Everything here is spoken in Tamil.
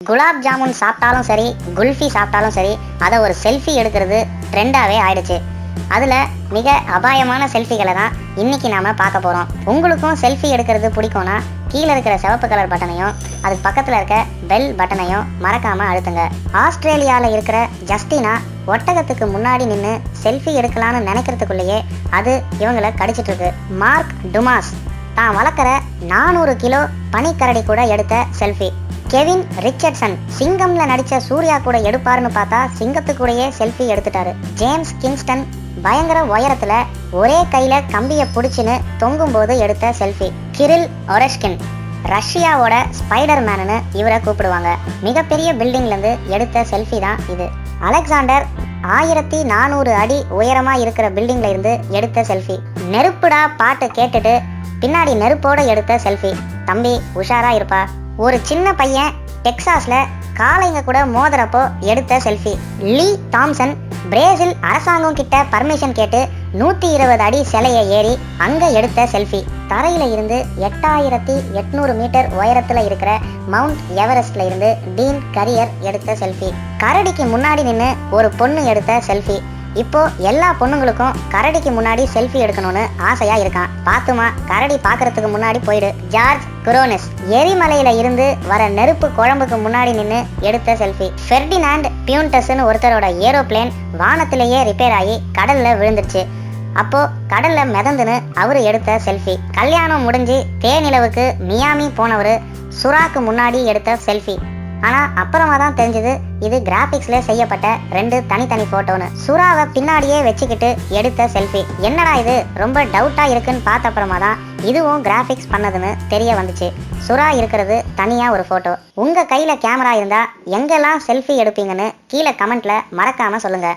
குலாப் ஜாமுன் சாப்பிட்டாலும் சரி குல்ஃபி சாப்பிட்டாலும் சரி அதை ஒரு செல்ஃபி எடுக்கிறது ட்ரெண்டாகவே ஆயிடுச்சு. அதில் மிக அபாயமான செல்ஃபிகளை தான் இன்னைக்கு நாம பார்க்க போகிறோம் உங்களுக்கும் செல்ஃபி எடுக்கிறது பிடிக்கும்னா கீழே இருக்கிற சிவப்பு கலர் பட்டனையும் அதுக்கு பக்கத்தில் இருக்க பெல் பட்டனையும் மறக்காமல் அழுத்துங்க. ஆஸ்திரேலியாவில் இருக்கிற ஜஸ்டினா ஒட்டகத்துக்கு முன்னாடி நின்று செல்ஃபி எடுக்கலாம்னு நினைக்கிறதுக்குள்ளேயே அது இவங்களை கடிச்சிட்டு இருக்கு. மார்க் டுமாஸ் தான் வளர்க்குற நானூறு கிலோ பனிக்கரடி கூட எடுத்த செல்ஃபி கெவின் ரிச்சர்ட்சன் சிங்கம்ல நடிச்ச சூர்யா கூட எடுப்பாருன்னு பார்த்தா சிங்கத்து கூடயே செல்ஃபி எடுத்துட்டாரு. ஜேம்ஸ் கிங்ஸ்டன் பயங்கர உயரத்துல ஒரே கையில கம்பிய புடிச்சுன்னு தொங்கும் போது எடுத்த செல்ஃபி. கிரில் ஒரெஷ்கின் ரஷ்யாவோட ஸ்பைடர் மேனு இவரை கூப்பிடுவாங்க. மிகப்பெரிய பில்டிங்ல இருந்து எடுத்த செல்ஃபி தான் இது. அலெக்சாண்டர் ஆயிரத்தி நானூறு அடி உயரமா இருக்கிற பில்டிங்ல இருந்து எடுத்த செல்ஃபி. நெருப்புடா பாட்டு கேட்டுட்டு பின்னாடி நெருப்போட எடுத்த செல்ஃபி. தம்பி உஷாரா இருப்பா. ஒரு சின்ன பையன் டெக்சாஸ்ல காளைங்க கூட மோதுறப்போ எடுத்த செல்ஃபி. லீ தாம்சன் பிரேசில் அரசாங்கம் கிட்ட பர்மிஷன் கேட்டு நூற்றி இருபது அடி சிலையை ஏறி அங்கே எடுத்த செல்ஃபி. தரையில் இருந்து எட்டாயிரத்தி எட்நூறு மீட்டர் உயரத்தில் இருக்கிற மவுண்ட் எவரெஸ்ட்ல இருந்து டீன் கரியர் எடுத்த செல்ஃபி. கரடிக்கு முன்னாடி நின்று ஒரு பொண்ணு எடுத்த செல்ஃபி. இப்போ எல்லா பொண்ணுங்களுக்கும் கரடிக்கு முன்னாடி செல்ஃபி எடுக்கணும்னு ஆசையா இருக்கான். பாத்துமா கரடி பாக்குறதுக்கு முன்னாடி போயிடு. ஜார்ஜ் குரோனிஸ் எரிமலையில இருந்து வர நெருப்பு குழம்புக்கு முன்னாடி நின்று எடுத்த செல்ஃபி ஃபெர்டினாண்ட் பியூன்டஸ்னு ஒருத்தரோட ஏரோப்ளேன் வானத்திலேயே ரிப்பேர் ஆகி கடல்ல விழுந்துருச்சு. அப்போ கடல்ல மிதந்துன்னு அவரு எடுத்த செல்ஃபி கல்யாணம் முடிஞ்சு தேனிலவுக்கு மியாமி போனவர் சுறாக்கு முன்னாடி எடுத்த செல்ஃபி ஆனால் அப்புறமா தான் தெரிஞ்சது இது கிராஃபிக்ஸில் செய்யப்பட்ட ரெண்டு தனித்தனி ஃபோட்டோன்னு சுறாவை பின்னாடியே வச்சுக்கிட்டு எடுத்த செல்ஃபி என்னடா இது? ரொம்ப டவுட்டாக இருக்குன்னு பார்த்த அப்புறமா தான் இதுவும் கிராஃபிக்ஸ் பண்ணதுன்னு தெரிய வந்துச்சு. சுறா இருக்கிறது தனியாக ஒரு ஃபோட்டோ உங்கள் கையில் கேமரா இருந்தால் எங்கெல்லாம் செல்ஃபி எடுப்பீங்கன்னு கீழே கமெண்ட்டில் மறக்காமல் சொல்லுங்கள்